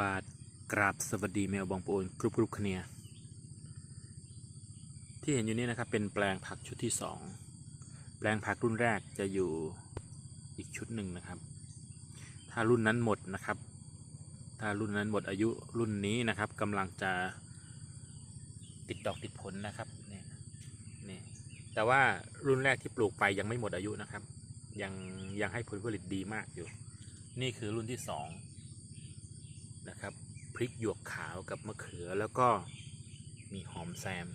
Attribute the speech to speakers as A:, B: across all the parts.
A: บาทกราบสวัสดีแมวบองปูนกรุบกรุบคเนียที่เห็นอยู่นี่นะครับเป็นแปลงผักชุดที่สองแปลงผักรุ่นแรกจะอยู่อีกชุดหนึ่งนะครับ ถ้ารุ่นนั้นหมดนะครับ ถ้ารุ่นนั้นหมดอายุรุ่นนี้นะครับกำลังจะติดดอกติดผลนะครับเนี่ยนี่แต่ว่ารุ่นแรกที่ปลูกไปยังไม่หมดอายุนะครับ ยังยังให้ผลผลิตดีมากอยู่ นี่คือรุ่นที่สอง นะครับ พริกหยวกขาวกับมะเขือแล้วก็มีหอมแซม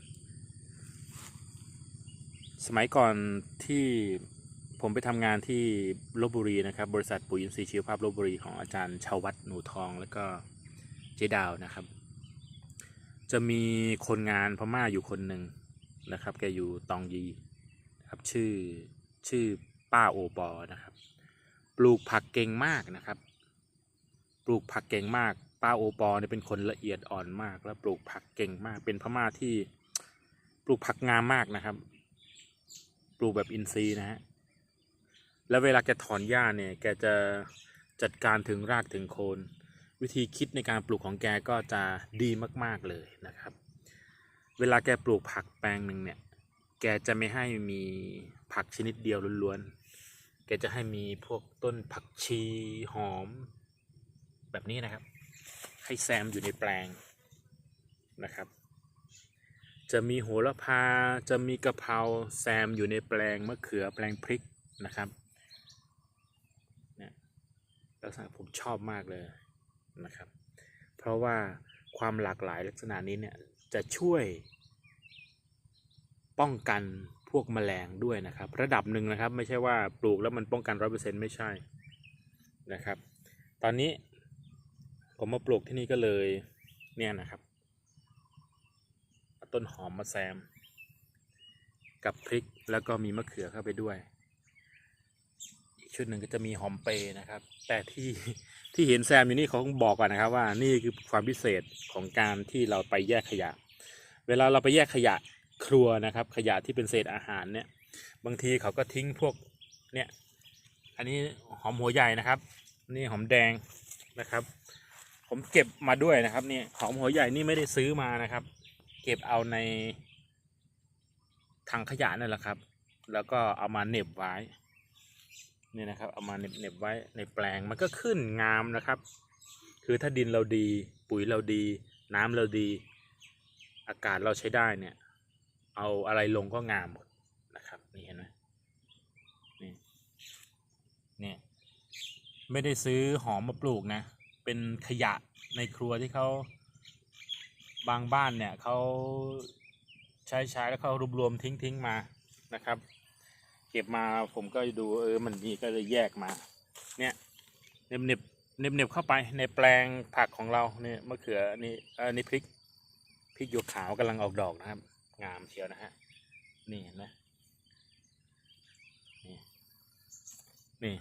A: สมัยก่อนที่ผมไปทำงานที่ลบบุรีนะครับ บริษัทปุ๋ยอินทรีย์ชีวภาพลบบุรีของอาจารย์ชาววัฒน์หนูทองแล้วก็เจดาวนะครับ จะมีคนงานพม่าอยู่คนหนึ่งนะครับ แกอยู่ตองยีครับชื่อชื่อป้าโอปอนะครับ ปลูกผักเก่งมากนะครับ ปลูกผักเก่งมาก ป้าโอปอเนี่ยเป็นคนละเอียดอ่อนมาก แล้วปลูกผักเก่งมาก เป็นพม่าที่ปลูกผักงามมากนะครับ ปลูกแบบอินทรีย์นะฮะแล้วเวลาแกถอนหญ้าเนี่ยแกจะจัดการถึงรากถึงโคน วิธีคิดในการปลูกของแกก็จะดีมากๆเลยนะครับ เวลาแกปลูกผักแปลงหนึ่งเนี่ยแกจะไม่ให้มีผักชนิดเดียวล้วนๆ แกจะให้มีพวกต้นผักชีหอม แบบนี้นะครับ ให้แซมอยู่ในแปลงนะครับ จะมีโหระพา จะมีกะเพราแซมอยู่ในแปลงมะเขือแปลงพริกนะครับเนี่ยลักษณะผมชอบมากเลยนะครับ เพราะว่าความหลากหลายลักษณะนี้เนี่ยจะช่วยป้องกันพวกแมลงด้วยนะครับ ระดับหนึ่งนะครับ ไม่ใช่ว่าปลูกแล้วมันป้องกันร้อยเปอร์เซ็นต์ไม่ใช่นะครับ ตอนนี้ ผมมาปลูกที่นี่ก็เลยเนี่ยนะครับต้นหอมมาแซม กับพริกแล้วก็มีมะเขือเข้าไปด้วย อีกชุดหนึ่งก็จะมีหอมเปร์นะครับ แต่ที่ที่เห็นแซมอยู่นี่เขาบอกก่อนนะครับว่านี่คือความพิเศษของการที่เราไปแยกขยะ เวลาเราไปแยกขยะครัวนะครับ ขยะที่เป็นเศษอาหารเนี่ย บางทีเขาก็ทิ้งพวกเนี่ย อันนี้หอมหัวใหญ่นะครับ นี่หอมแดงนะครับ ผมเก็บมาด้วยนะครับเนี่ยหอมหัวใหญ่นี่ไม่ได้ซื้อมานะครับ เก็บเอาในถังขยะนั่นแหละครับ แล้วก็เอามาเน็บไว้นี่นะครับ เอามาเน็บเน็บไว้ในแปลงมันก็ขึ้นงามนะครับ คือถ้าดินเราดี ปุ๋ยเราดี น้ำเราดี อากาศเราใช้ได้เนี่ย เอาอะไรลงก็งามหมดนะครับนี่เห็นไหมนี่เนี่ยไม่ได้ซื้อหอมมาปลูกนะ เป็นขยะในครัวที่เขาบางบ้านเนี่ยเขาใช้ใช้แล้วเขารวบรวมทิ้งทิ้งมานะครับ เก็บมาผมก็ดูเออมันมีก็เลยแยกมาเนี่ยเน็บเน็บเน็บเน็บเข้าไปในแปลงผักของเราเนี่ยมะเขือนี่เออนี่พริกพริกหยวกขาวกำลังออกดอกนะครับ งามเชียวนะฮะนี่เห็นไหมนี่นี่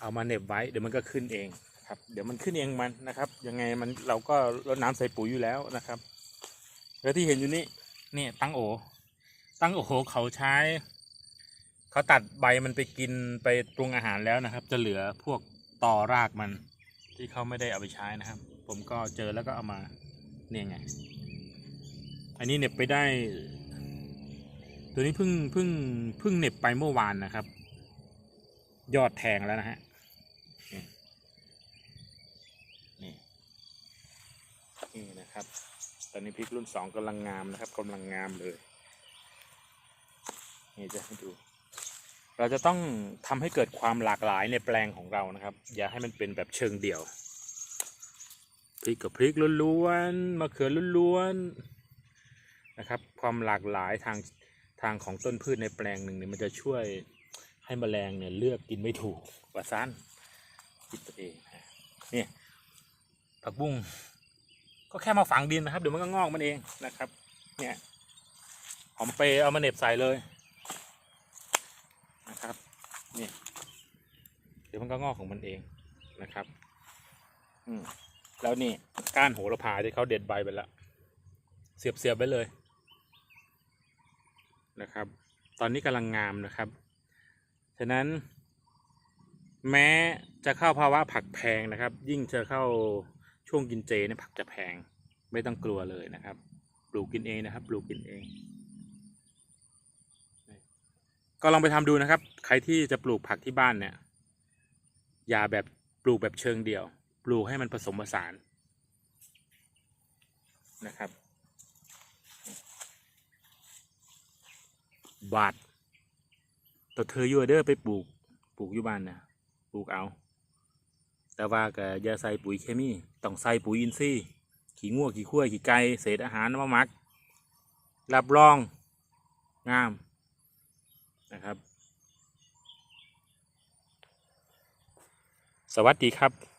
A: เอามาเน็บไว้เดี๋ยวมันก็ขึ้นเองครับ เดี๋ยวมันขึ้นเองมันนะครับ ยังไงมันเราก็รดน้ำใส่ปุ๋ยอยู่แล้วนะครับ แล้วที่เห็นอยู่นี่นี่ตั้งโอ ตั้งโอเขาใช้ เขาตัดใบมันไปกินไปปรุงอาหารแล้วนะครับ จะเหลือพวกตอรากมันที่เขาไม่ได้เอาไปใช้นะครับ ผมก็เจอแล้วก็เอามาเนี่ยไง อันนี้เน็บไปได้ ตัวนี้เพิ่งเพิ่งเพิ่งเน็บไปเมื่อวานนะครับ ยอดแทงแล้วนะฮะ นี่นี่ นะครับ ตอนนี้พริกรุ่นสองกำลังงามนะครับกำลังงามเลย นี่จะให้ดู เราจะต้องทำให้เกิดความหลากหลายในแปลงของเรานะครับ อย่าให้มันเป็นแบบเชิงเดี่ยว พริกกับพริกล้วนๆมะเขือล้วนๆนะครับ ความหลากหลายทางทางของต้นพืชในแปลงหนึ่งเนี่ยมันจะช่วยให้แมลงเนี่ยเลือกกินไม่ถูกว่าสั้นคิดตัวเองนะเนี่ยผักบุ้ง ก็แค่มาฝังดินนะครับเดี๋ยวมันก็งอกมันเองนะครับ เนี่ยหอมเปร์เอามาเน็บใส่เลยนะครับนี่เดี๋ยวมันก็งอกของมันเองนะครับ อืมแล้วนี่ก้านโหระพาที่เขาเด็ดใบไปแล้วเสียบเสียบๆไว้เลยนะครับ ตอนนี้กำลังงามนะครับ ฉะนั้น แม้จะเข้าภาวะผักแพงนะครับ ยิ่งจะเข้า ช่วงกินเจเนี่ยผักจะแพง ไม่ต้องกลัวเลยนะครับ ปลูกกินเองนะครับ ปลูกกินเอง ก็ลองไปทำดูนะครับ ใครที่จะปลูกผักที่บ้านเนี่ย อย่าแบบปลูกแบบเชิงเดี่ยว ปลูกให้มันผสมผสานนะครับ บาทตัวเธอยู่เด้อไปปลูก ปลูกอยู่บ้านนะ ปลูกเอา แต่ว่าก็อย่าใส่ปุ๋ยเคมีต้องใส่ปุ๋ยอินทรีย์ขี้งัวขี้ขั้วขี้ไก่เศษอาหารมาหมัก รับรองงามนะครับ สวัสดีครับ